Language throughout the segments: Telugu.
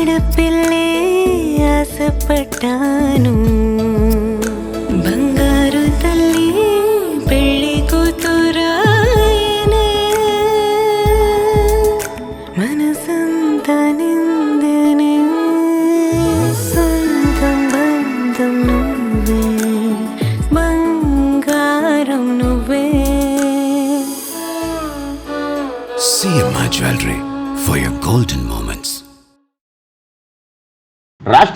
അടുപ്പില്ലേ ആസപ്പെട്ടാനും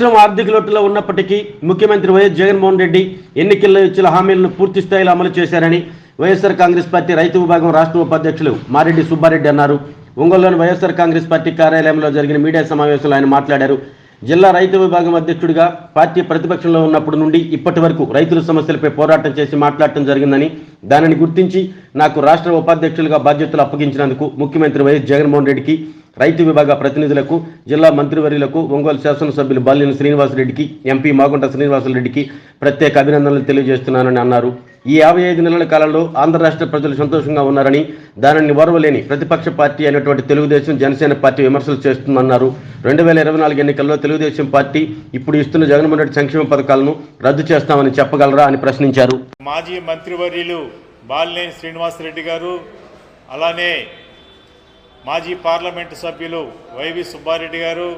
రాష్ట్రం ఆర్థిక లోటులో ఉన్నప్పటికీ ముఖ్యమంత్రి వైఎస్ జగన్మోహన్ రెడ్డి ఎన్నికల్లో ఇచ్చిన హామీలను పూర్తి స్థాయిలో అమలు చేశారని వైఎస్ఆర్ కాంగ్రెస్ పార్టీ రైతు విభాగం రాష్ట్ర ఉపాధ్యక్షులు మారెడ్డి సుబ్బారెడ్డి అన్నారు. ఒంగోలులోని వైఎస్ఆర్ కాంగ్రెస్ పార్టీ కార్యాలయంలో జరిగిన మీడియా సమావేశంలో ఆయన మాట్లాడారు. జిల్లా రైతు విభాగం అధ్యక్షుడిగా పార్టీ ప్రతిపక్షంలో ఉన్నప్పటి నుండి ఇప్పటి వరకు రైతుల సమస్యలపై పోరాటం చేసి మాట్లాడటం జరిగిందని దానిని గుర్తించి నాకు రాష్ట్ర ఉపాధ్యక్షులుగా బాధ్యతలు అప్పగించినందుకు ముఖ్యమంత్రి వైఎస్ జగన్మోహన్ రెడ్డికి రైతు విభాగ ప్రతినిధులకు జిల్లా మంత్రివర్యులకు ఒంగోలు శాసనసభ్యులు బాలినేని శ్రీనివాసరెడ్డికి ఎంపీ మాగుంట శ్రీనివాసరెడ్డికి ప్రత్యేక అభినందనలు తెలియజేస్తున్నానని అన్నారు. ఈ యాభై ఐదు నెలల కాలంలో ఆంధ్ర రాష్ట్ర ప్రజలు సంతోషంగా ఉన్నారని దానిని ఓర్వలేని ప్రతిపక్ష పార్టీ అయినటువంటి తెలుగుదేశం జనసేన పార్టీ విమర్శలు చేస్తుందన్నారు. రెండు వేల ఇరవై నాలుగు ఎన్నికల్లో తెలుగుదేశం పార్టీ ఇప్పుడు ఇస్తున్న జగన్మోహన్ రెడ్డి సంక్షేమ పథకాలను రద్దు చేస్తామని చెప్పగలరా అని ప్రశ్నించారు. మాజీ మంత్రివర్యులు బాలినేని శ్రీనివాసరెడ్డి గారు అలానే మాజీ పార్లమెంటు సభ్యులు వైవి సుబ్బారెడ్డి గారు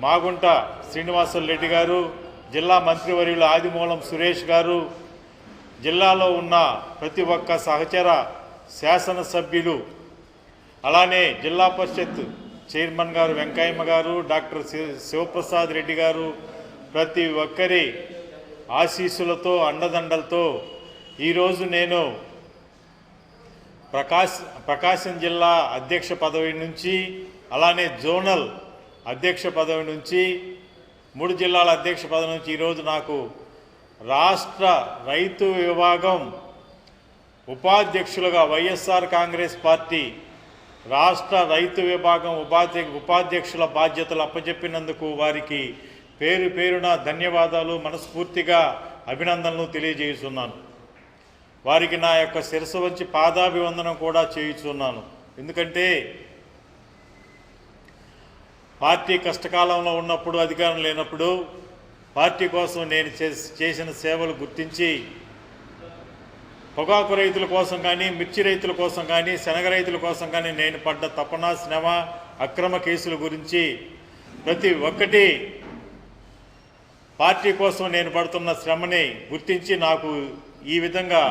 మాగుంట శ్రీనివాసులు రెడ్డి గారు జిల్లా మంత్రివర్యులు ఆదిమూలం సురేష్ గారు జిల్లాలో ఉన్న ప్రతి ఒక్క సహచర శాసనసభ్యులు అలానే జిల్లా పరిషత్ చైర్మన్ గారు వెంకయ్యమ్మ గారు డాక్టర్ శి- శివప్రసాద్ రెడ్డి గారు ప్రతి ఒక్కరి ఆశీస్సులతో అండదండలతో ఈరోజు నేను ప్రకాశ్ ప్రకాశం జిల్లా అధ్యక్ష పదవి నుంచి అలానే జోనల్ అధ్యక్ష పదవి నుంచి మూడు జిల్లాల అధ్యక్ష పదవి నుంచి ఈరోజు నాకు రాష్ట్ర రైతు విభాగం ఉపాధ్యక్షులుగా వైఎస్ఆర్ కాంగ్రెస్ పార్టీ రాష్ట్ర రైతు విభాగం ఉపాధ్య ఉపాధ్యక్షుల బాధ్యతలు అప్పచెప్పినందుకు వారికి పేరు పేరున ధన్యవాదాలు మనస్ఫూర్తిగా అభినందనలు తెలియజేస్తున్నాను వారికి నా యొక్క శిరసు వంచి పాదాభివందనం కూడా చేయుచున్నాను. ఎందుకంటే పార్టీ కష్టకాలంలో ఉన్నప్పుడు అధికారం లేనప్పుడు పార్టీ కోసం నేను చేసిన సేవలు గుర్తించి పొగాకు రైతుల కోసం కానీ మిర్చి రైతుల కోసం కానీ శనగ రైతుల కోసం కానీ నేను పడ్డ తపన శ్రమ అక్రమ కేసుల గురించి ప్రతి ఒక్కటి పార్టీ కోసం నేను పడుతున్న శ్రమని గుర్తించి నాకు ఈ విధంగా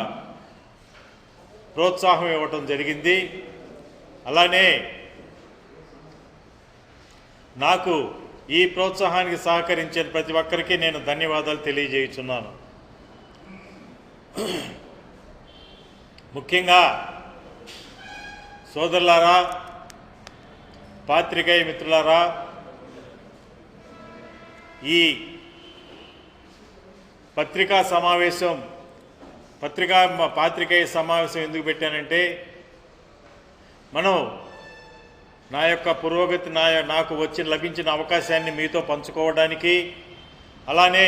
ప్రోత్సాహం ఇవ్వటం జరిగింది. అలానే నాకు ఈ ప్రోత్సాహానికి సహకరించిన ప్రతి ఒక్కరికి నేను ధన్యవాదాలు తెలియజేయుచున్నాను. ముఖ్యంగా సోదరులారా పాత్రికేయ మిత్రులారా ఈ పత్రికా సమావేశం పత్రికా పాత్రికేయ సమావేశం ఎందుకు పెట్టానంటే మనం నా యొక్క పురోగతి నా నాకు వచ్చి లభించిన అవకాశాన్ని మీతో పంచుకోవడానికి అలానే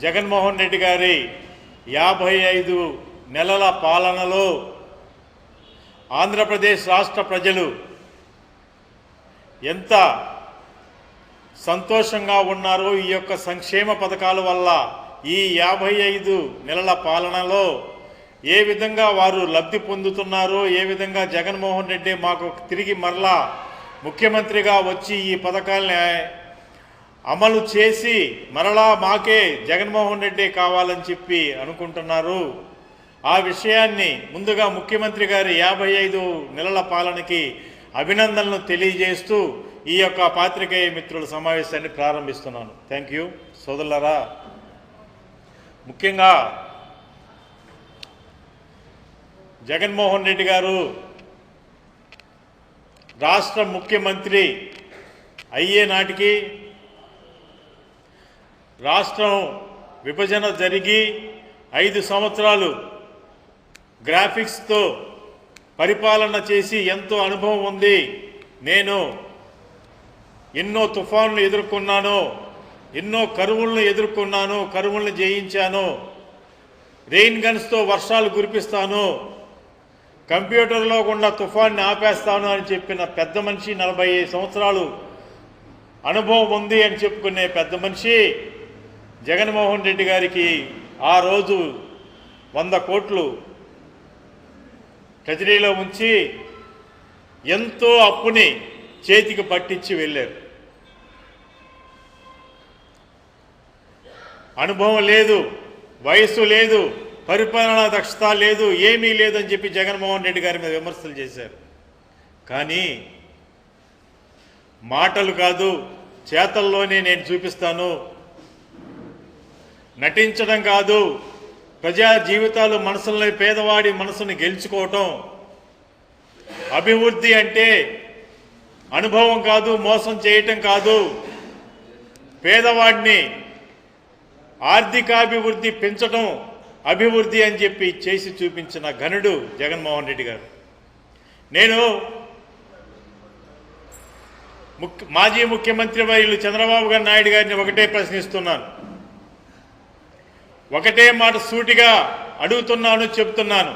జగన్మోహన్ రెడ్డి గారి యాభై ఐదు నెలల పాలనలో ఆంధ్రప్రదేశ్ రాష్ట్ర ప్రజలు ఎంత సంతోషంగా ఉన్నారో ఈ యొక్క సంక్షేమ పథకాల వల్ల ఈ యాభై ఐదు నెలల పాలనలో ఏ విధంగా వారు లబ్ధి పొందుతున్నారో ఏ విధంగా జగన్మోహన్ రెడ్డి మాకు తిరిగి మరలా ముఖ్యమంత్రిగా వచ్చి ఈ పథకాల్ని అమలు చేసి మరలా మాకే జగన్మోహన్ రెడ్డి కావాలని చెప్పి అనుకుంటున్నారు. ఆ విషయాన్ని ముందుగా ముఖ్యమంత్రి గారి యాభై ఐదు నెలల పాలనకి అభినందనలు తెలియజేస్తూ ఈ యొక్క పాత్రికేయ మిత్రుల సమావేశాన్ని ప్రారంభిస్తున్నాను. Thank you. సోదరులరా ముఖ్యంగా జగన్మోహన్ రెడ్డి గారు రాష్ట్ర ముఖ్యమంత్రి అయ్యే నాటికి రాష్ట్రం విభజన జరిగి ఐదు సంవత్సరాలు గ్రాఫిక్స్తో పరిపాలన చేసి ఎంతో అనుభవం ఉంది. నేను ఎన్నో తుఫాన్లు ఎదుర్కొన్నాను ఎన్నో కరువులను ఎదుర్కొన్నాను కరువులను జయించాను. రెయిన్ గన్స్తో వర్షాలు కురిపిస్తాను. కంప్యూటర్లో కూడా తుఫాన్ని ఆపేస్తాను అని చెప్పిన పెద్ద మనిషి నలభై సంవత్సరాలు అనుభవం ఉంది అని చెప్పుకునే పెద్ద మనిషి జగన్మోహన్ రెడ్డి గారికి ఆ రోజు వంద కోట్లు ట్రెజరీలో ఉంచి ఎంతో అప్పుని చేతికి పట్టించి వెళ్ళారు. అనుభవం లేదు వయస్సు లేదు పరిపాలనా దక్షత లేదు ఏమీ లేదని చెప్పి జగన్మోహన్ రెడ్డి గారి మీద విమర్శలు చేశారు. కానీ మాటలు కాదు చేతల్లోనే నేను చూపిస్తాను. నటించడం కాదు ప్రజా జీవితాలు మనసులో పేదవాడి మనసుని గెలుచుకోవటం. అభివృద్ధి అంటే అనుభవం కాదు మోసం చేయటం కాదు. పేదవాడిని ఆర్థికాభివృద్ధి పెంచడం అభివృద్ధి అని చెప్పి చేసి చూపించిన ఘనుడు జగన్మోహన్ రెడ్డి గారు. నేను ముఖ్య మాజీ ముఖ్యమంత్రి వైలు చంద్రబాబు గారు నాయుడు గారిని ఒకటే ప్రశ్నిస్తున్నాను. ఒకటే మాట సూటిగా అడుగుతున్నాను చెప్తున్నాను.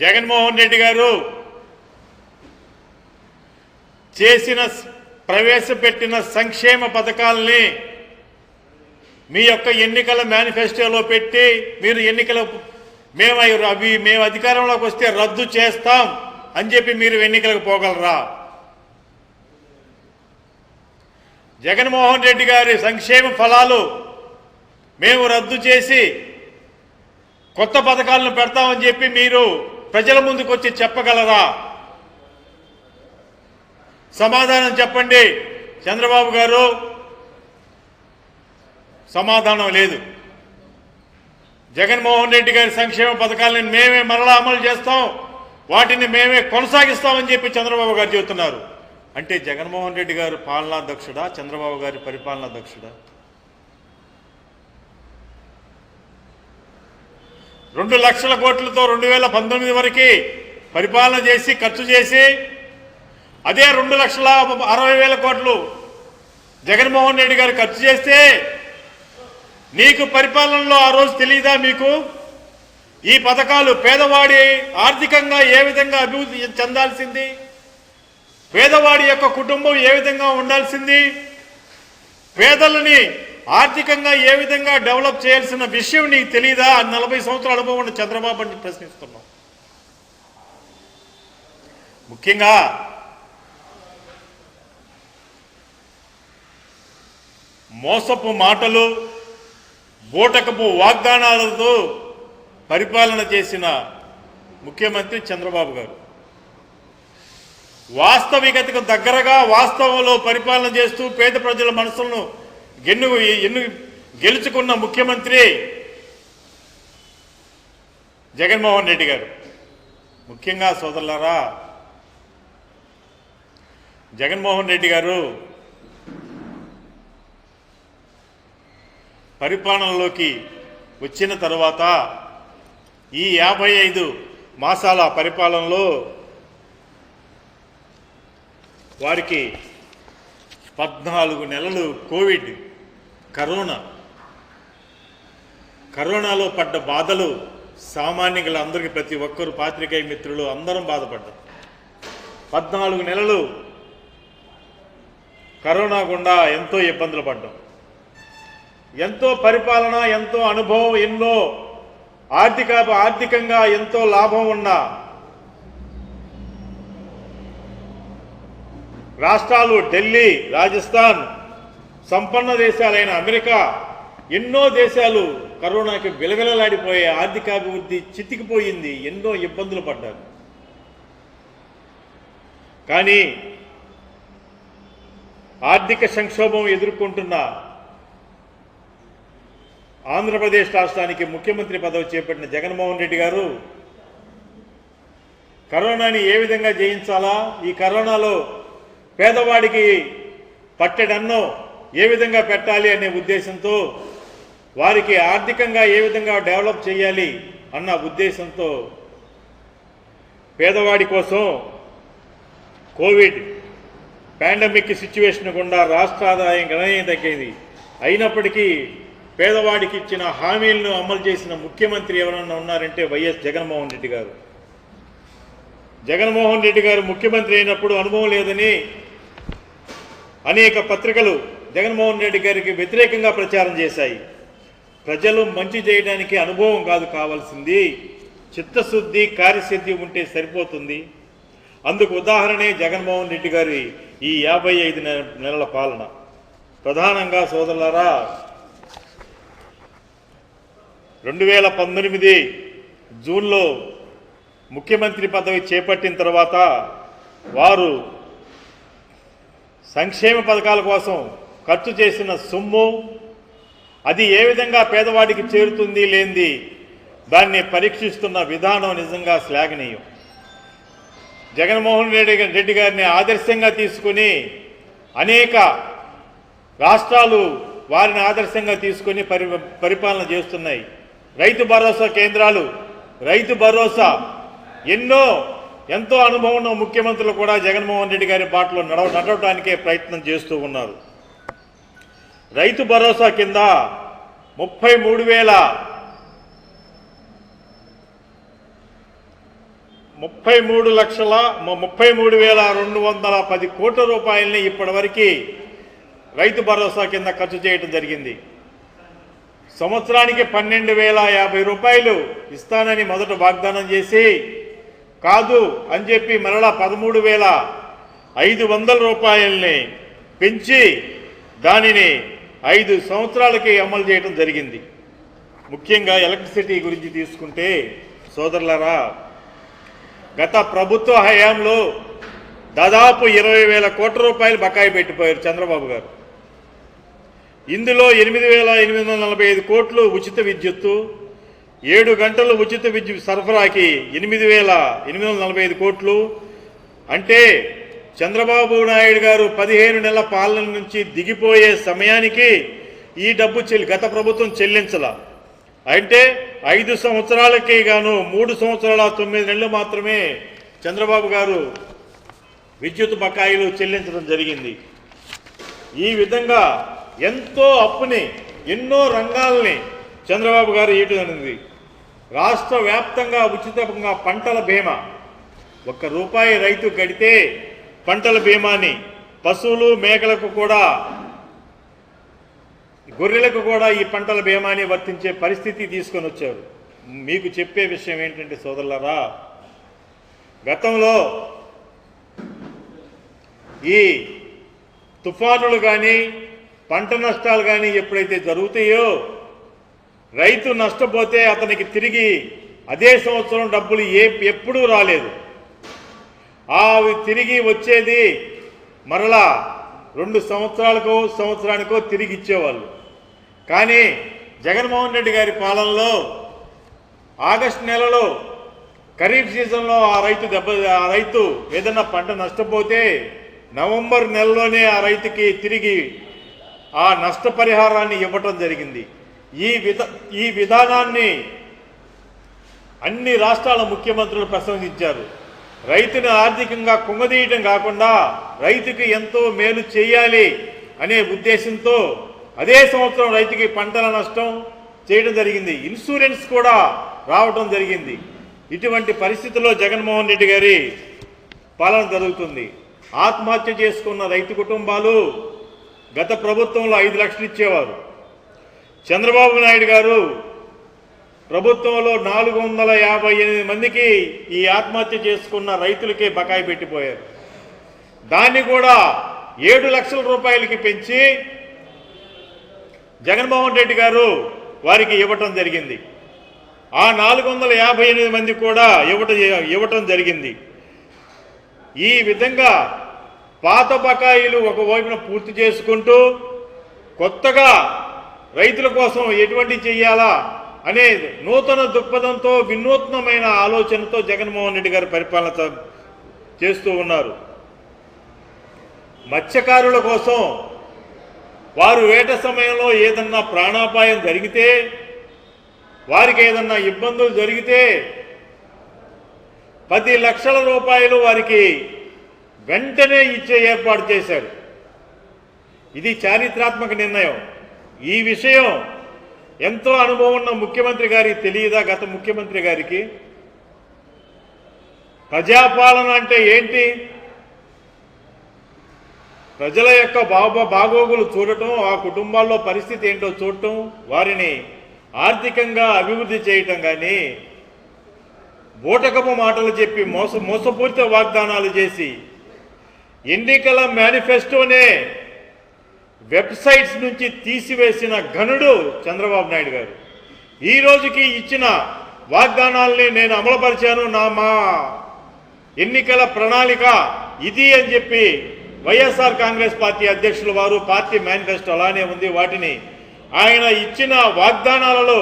జగన్మోహన్ రెడ్డి గారు చేసిన ప్రవేశపెట్టిన సంక్షేమ పథకాలని మీ యొక్క ఎన్నికల మేనిఫెస్టోలో పెట్టి మీరు ఎన్నికల మేము అవి- అవి మేము అధికారంలోకి వస్తే రద్దు చేస్తాం అని చెప్పి మీరు ఎన్నికలకు పోగలరా? జగన్మోహన్ రెడ్డి గారి సంక్షేమ ఫలాలు మేము రద్దు చేసి కొత్త పథకాలను పెడతామని చెప్పి మీరు ప్రజల ముందుకు వచ్చి చెప్పగలరా? సమాధానం చెప్పండి. చంద్రబాబు గారు సమాధానం లేదు. జగన్మోహన్ రెడ్డి గారి సంక్షేమ పథకాలను మేమే మరలా అమలు చేస్తాం. వాటిని మేమే కొనసాగిస్తామని చెప్పి చంద్రబాబు గారు చెబుతున్నారు. అంటే జగన్మోహన్ రెడ్డి గారు పాలనా దక్షుడా చంద్రబాబు గారి పరిపాలనా దక్షుడా రెండు లక్షల కోట్లతో రెండు వేల పంతొమ్మిది వరకు పరిపాలన చేసి ఖర్చు చేసి అదే రెండు లక్షల అరవై వేల కోట్లు జగన్మోహన్ రెడ్డి గారు ఖర్చు చేస్తే నీకు పరిపాలనలో ఆ రోజు తెలియదా మీకు? ఈ పథకాలు పేదవాడి ఆర్థికంగా ఏ విధంగా అభివృద్ధి చెందాల్సింది? పేదవాడి యొక్క కుటుంబం ఏ విధంగా ఉండాల్సింది? పేదలని ఆర్థికంగా ఏ విధంగా డెవలప్ చేయాల్సిన విషయం నీకు తెలియదా నలభై సంవత్సరాల అనుభవం ఉన్న చంద్రబాబు అని ప్రశ్నిస్తున్నాం. ముఖ్యంగా మోసపు మాటలు బూటకపు వాగ్దానాలతో పరిపాలన చేసిన ముఖ్యమంత్రి చంద్రబాబు గారు. వాస్తవికతకు దగ్గరగా వాస్తవంలో పరిపాలన చేస్తూ పేద ప్రజల మనసులను గెన్ను ఎన్ను గెలుచుకున్న ముఖ్యమంత్రి జగన్మోహన్ రెడ్డి గారు. ముఖ్యంగా సోదరులారా జగన్మోహన్ రెడ్డి గారు పరిపాలనలోకి వచ్చిన తర్వాత ఈ యాభై ఐదు మాసాల పరిపాలనలో వారికి పద్నాలుగు నెలలు కోవిడ్ కరోనా. కరోనాలో పడ్డ బాధలు సామాన్యులందరికీ ప్రతి ఒక్కరు పాత్రికేయ మిత్రులు అందరం బాధపడ్డారు పద్నాలుగు నెలలు కరోనా గుండా ఎంతో ఇబ్బందులు పడ్డాం. ఎంతో పరిపాలన ఎంతో అనుభవం ఎన్నో ఆర్థిక ఆర్థికంగా ఎంతో లాభం ఉన్న రాష్ట్రాలు ఢిల్లీ రాజస్థాన్ సంపన్న దేశాలైన అమెరికా ఎన్నో దేశాలు కరోనాకి విలవిలలాడిపోయే ఆర్థికాభివృద్ధి చితికిపోయింది ఎన్నో ఇబ్బందులు పడ్డారు. కానీ ఆర్థిక సంక్షోభం ఎదుర్కొంటున్న ఆంధ్రప్రదేశ్ రాష్ట్రానికి ముఖ్యమంత్రి పదవి చేపట్టిన జగన్మోహన్ రెడ్డి గారు కరోనాని ఏ విధంగా జయించాలా ఈ కరోనాలో పేదవాడికి పట్టెడన్నో ఏ విధంగా పెట్టాలి అనే ఉద్దేశంతో వారికి ఆర్థికంగా ఏ విధంగా డెవలప్ చేయాలి అన్న ఉద్దేశంతో పేదవాడి కోసం కోవిడ్ పాండమిక్ సిచ్యువేషన్ గుండా రాష్ట్ర ఆదాయం గణనీయం తగ్గేది. అయినప్పటికీ పేదవాడికి ఇచ్చిన హామీలను అమలు చేసిన ముఖ్యమంత్రి ఎవరన్నా ఉన్నారంటే వైఎస్ జగన్మోహన్ రెడ్డి గారు. జగన్మోహన్ రెడ్డి గారు ముఖ్యమంత్రి అయినప్పుడు అనుభవం లేదని అనేక పత్రికలు జగన్మోహన్ రెడ్డి గారికి వ్యతిరేకంగా ప్రచారం చేశాయి. ప్రజలు మంచి చేయడానికి అనుభవం కాదు కావాల్సింది. చిత్తశుద్ధి కార్యసిద్ధి ఉంటే సరిపోతుంది. అందుకు ఉదాహరణే జగన్మోహన్ రెడ్డి గారి ఈ యాభై ఐదు నెలల పాలన. ప్రధానంగా సోదరులారా రెండు వేల పంతొమ్మిది జూన్లో ముఖ్యమంత్రి పదవి చేపట్టిన తర్వాత వారు సంక్షేమ పథకాల కోసం ఖర్చు చేసిన సొమ్ము అది ఏ విధంగా పేదవాడికి చేరుతుంది లేనిది దాన్ని పరీక్షిస్తున్న విధానం నిజంగా శ్లాఘనీయం. జగన్మోహన్ రెడ్డి రెడ్డి గారిని ఆదర్శంగా తీసుకుని అనేక రాష్ట్రాలు వారిని ఆదర్శంగా తీసుకొని పరి పరిపాలన చేస్తున్నాయి. రైతు భరోసా కేంద్రాలు రైతు భరోసా. ఎన్నో ఎంతో అనుభవం ఉన్న ముఖ్యమంత్రులు కూడా జగన్మోహన్ రెడ్డి గారి బాటలో నడవ నడవడానికే ప్రయత్నం చేస్తూ ఉన్నారు. రైతు భరోసా కింద ముప్పై మూడు వేల ముప్పై మూడు లక్షల ముప్పై మూడు వేల రెండు వందల పది కోట్ల రూపాయలని ఇప్పటివరకు రైతు భరోసా కింద ఖర్చు చేయడం జరిగింది. సంవత్సరానికి పన్నెండు వేల యాభై రూపాయలు ఇస్తానని మొదట వాగ్దానం చేసి కాదు అని చెప్పి మరలా పదమూడు వేల ఐదు వందల రూపాయల్ని పెంచి దానిని ఐదు సంవత్సరాలకి అమలు చేయడం జరిగింది. ముఖ్యంగా ఎలక్ట్రిసిటీ గురించి తీసుకుంటే సోదరులరా గత ప్రభుత్వ హయాంలో దాదాపు ఇరవై వేల కోట్ల రూపాయలు బకాయి పెట్టిపోయారు చంద్రబాబు గారు. ఇందులో ఎనిమిది వేల ఎనిమిది వందల నలభై ఐదు కోట్లు ఉచిత విద్యుత్తు ఏడు గంటలు ఉచిత విద్యుత్ సరఫరాకి ఎనిమిది వేల ఎనిమిది వందల నలభై ఐదు కోట్లు. అంటే చంద్రబాబు నాయుడు గారు పదిహేను నెలల పాలన నుంచి దిగిపోయే సమయానికి ఈ డబ్బు చెల్లి గత ప్రభుత్వం చెల్లించాల. అంటే ఐదు సంవత్సరాలకి గాను మూడు సంవత్సరాల తొమ్మిది నెలలు మాత్రమే చంద్రబాబు గారు విద్యుత్ బకాయిలు చెల్లించడం జరిగింది. ఈ విధంగా ఎంతో అప్పుని ఎన్నో రంగాల్ని చంద్రబాబు గారు ఇయటది రాష్ట్ర వ్యాప్తంగా ఉచితంగా పంటల బీమా. ఒక్క రూపాయి రైతు గడితే పంటల బీమాని పశువులు మేకలకు కూడా గొర్రెలకు కూడా ఈ పంటల బీమాని వర్తించే పరిస్థితి తీసుకొని వచ్చారు. మీకు చెప్పే విషయం ఏంటంటే సోదరులరా గతంలో ఈ తుఫానులు కానీ పంట నష్టాలు కానీ ఎప్పుడైతే జరుగుతాయో రైతు నష్టపోతే అతనికి తిరిగి అదే సంవత్సరం డబ్బులు ఏ ఎప్పుడూ రాలేదు. అవి తిరిగి వచ్చేది మరలా రెండు సంవత్సరాలకో సంవత్సరానికో తిరిగి ఇచ్చేవాళ్ళు. కానీ జగన్మోహన్ రెడ్డి గారి పాలనలో ఆగస్టు నెలలో ఖరీఫ్ సీజన్లో ఆ రైతు దెబ్బ ఆ రైతు ఏదైనా పంట నష్టపోతే నవంబర్ నెలలోనే ఆ రైతుకి తిరిగి ఆ నష్టపరిహారాన్ని ఇవ్వటం జరిగింది. ఈ విధ ఈ విధానాన్ని అన్ని రాష్ట్రాల ముఖ్యమంత్రులు ప్రశంసించారు. రైతును ఆర్థికంగా కుంగదీయటం కాకుండా రైతుకి ఎంతో మేలు చేయాలి అనే ఉద్దేశంతో అదే సంవత్సరం రైతుకి పంటల నష్టం చేయడం జరిగింది. ఇన్సూరెన్స్ కూడా రావటం జరిగింది. ఇటువంటి పరిస్థితుల్లో జగన్మోహన్ రెడ్డి గారి పాలన జరుగుతుంది. ఆత్మహత్య చేసుకున్న రైతు కుటుంబాలు గత ప్రభుత్వంలో ఐదు లక్షలు ఇచ్చేవారు. చంద్రబాబు నాయుడు గారు ప్రభుత్వంలో నాలుగు వందల యాభై ఎనిమిది మందికి ఈ ఆత్మహత్య చేసుకున్న రైతులకే బకాయి పెట్టిపోయారు. దాన్ని కూడా ఏడు లక్షల రూపాయలకి పెంచి జగన్మోహన్ రెడ్డి గారు వారికి ఇవ్వటం జరిగింది. ఆ నాలుగు వందల యాభై ఎనిమిది మంది కూడా ఇవ్వట ఇవ్వటం జరిగింది. ఈ విధంగా పాత బకాయిలు ఒకవైపున పూర్తి చేసుకుంటూ కొత్తగా రైతుల కోసం ఎటువంటి చెయ్యాలా అనే నూతన దృక్పథంతో వినూత్నమైన ఆలోచనతో జగన్మోహన్ రెడ్డి గారు పరిపాలన చేస్తూ ఉన్నారు. మత్స్యకారుల కోసం వారు వేట సమయంలో ఏదన్నా ప్రాణాపాయం జరిగితే వారికి ఏదన్నా ఇబ్బందులు జరిగితే పది లక్షల రూపాయలు వారికి వెంటనే ఇచ్చే ఏర్పాటు చేశారు. ఇది చారిత్రాత్మక నిర్ణయం. ఈ విషయం ఎంతో అనుభవం ఉన్న ముఖ్యమంత్రి గారికి తెలియదా? గత ముఖ్యమంత్రి గారికి? ప్రజాపాలన అంటే ఏంటి? ప్రజల యొక్క బాబా బాగోగులు చూడటం ఆ కుటుంబాల్లో పరిస్థితి ఏంటో చూడటం వారిని ఆర్థికంగా అభివృద్ధి చేయటం కానీ బూటకపు మాటలు చెప్పి మోస మోసపూరిత వాగ్దానాలు చేసి ఎన్నికల మేనిఫెస్టోనే వెబ్సైట్స్ నుంచి తీసివేసిన ఘనుడు చంద్రబాబు నాయుడు గారు. ఈ రోజుకి ఇచ్చిన వాగ్దానాల్ని నేను అమలుపరిచాను నా మా ఎన్నికల ప్రణాళిక ఇది అని చెప్పి వైఎస్ఆర్ కాంగ్రెస్ పార్టీ అధ్యక్షుల వారు పార్టీ మేనిఫెస్టో అలానే ఉంది. వాటిని ఆయన ఇచ్చిన వాగ్దానాలలో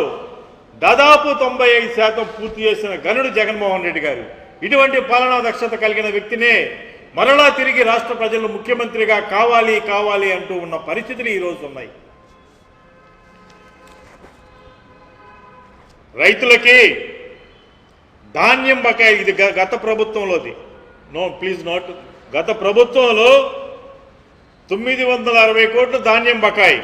దాదాపు తొంభై ఐదు శాతం పూర్తి చేసిన గనుడు జగన్మోహన్ రెడ్డి గారు. ఇటువంటి పాలనా దక్షత కలిగిన వ్యక్తినే మరలా తిరిగి రాష్ట్ర ప్రజలు ముఖ్యమంత్రిగా కావాలి కావాలి అంటూ ఉన్న పరిస్థితులు ఈరోజు ఉన్నాయి. రైతులకి ధాన్యం బకాయి ఇది గ- గత ప్రభుత్వంలోది. No please note. గత ప్రభుత్వంలో తొమ్మిది వందల అరవై కోట్లు ధాన్యం బకాయి.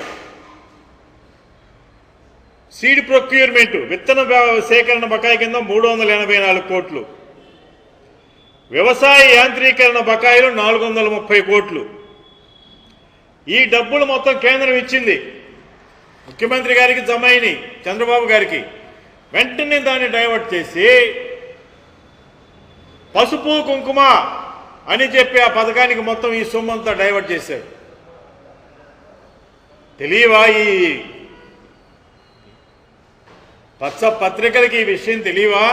సీడ్ ప్రొక్యూర్మెంట్ విత్తన సేకరణ బకాయి కింద మూడు వందల ఎనభై నాలుగు కోట్లు. వ్యవసాయ యాంత్రీకరణ బకాయిలు నాలుగు వందల ముప్పై కోట్లు. ఈ డబ్బులు మొత్తం కేంద్రం ఇచ్చింది ముఖ్యమంత్రి గారికి జమ అయినాయి చంద్రబాబు గారికి. వెంటనే దాన్ని డైవర్ట్ చేసి పసుపు కుంకుమ అని చెప్పి ఆ పథకానికి మొత్తం ఈ సొమ్ము అంతా డైవర్ట్ చేశారు. తెలియవా ఈ పచ్చ పత్రికలకి ఈ విషయం తెలియవా?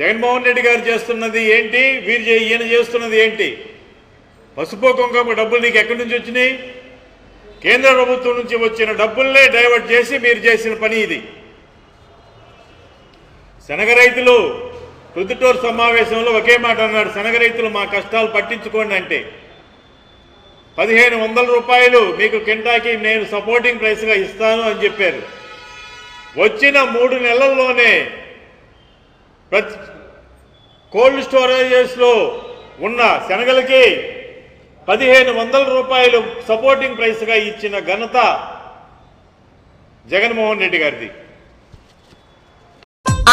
జగన్మోహన్ రెడ్డి గారు చేస్తున్నది ఏంటి? వీరు ఈయన చేస్తున్నది ఏంటి? పసుపు కుంకుమ డబ్బులు నీకు ఎక్కడి నుంచి వచ్చినాయి? కేంద్ర ప్రభుత్వం నుంచి వచ్చిన డబ్బుల్నే డైవర్ట్ చేసి మీరు చేసిన పని ఇది. శనగ రైతులు ప్రొద్దుటూరు సమావేశంలో ఒకే మాట అన్నాడు శనగ రైతులు మా కష్టాలు పట్టించుకోండి అంటే. పదిహేను వందల రూపాయలు మీకు కింటాకి నేను సపోర్టింగ్ ప్రైస్గా ఇస్తాను అని చెప్పారు. వచ్చిన మూడు నెలల్లోనే ప్రతి కోల్డ్ స్టోరేజెస్లో ఉన్న శనగలకి పదిహేను వందల రూపాయలు సపోర్టింగ్ ప్రైస్గా ఇచ్చిన ఘనత జగన్మోహన్ రెడ్డి గారిది.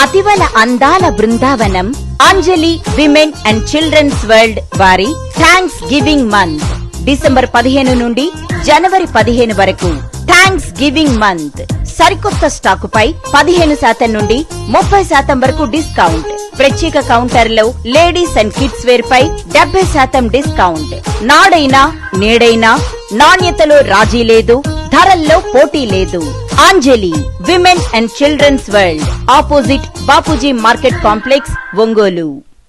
అతివల అందాల Brindavanam Anjali women and childrens world వారి థ్యాంక్స్ గివింగ్ మంత్ డిసెంబర్ పదిహేను నుండి జనవరి పదిహేను వరకు థ్యాంక్స్ గివింగ్ మంత్. సరికొత్త స్టాకుపై పదిహేను శాతం నుండి ముప్పై శాతం వరకు డిస్కౌంట్. ప్రత్యేక కౌంటర్లో లేడీస్ అండ్ కిడ్స్ వేర్ పై డెబ్బై శాతం డిస్కౌంట్. నాడైనా నేడైనా నాణ్యతలో రాజీ లేదు ధరల్లో పోటీ లేదు. Anjali women and childrens world opposite Bapuji market complex Ongole.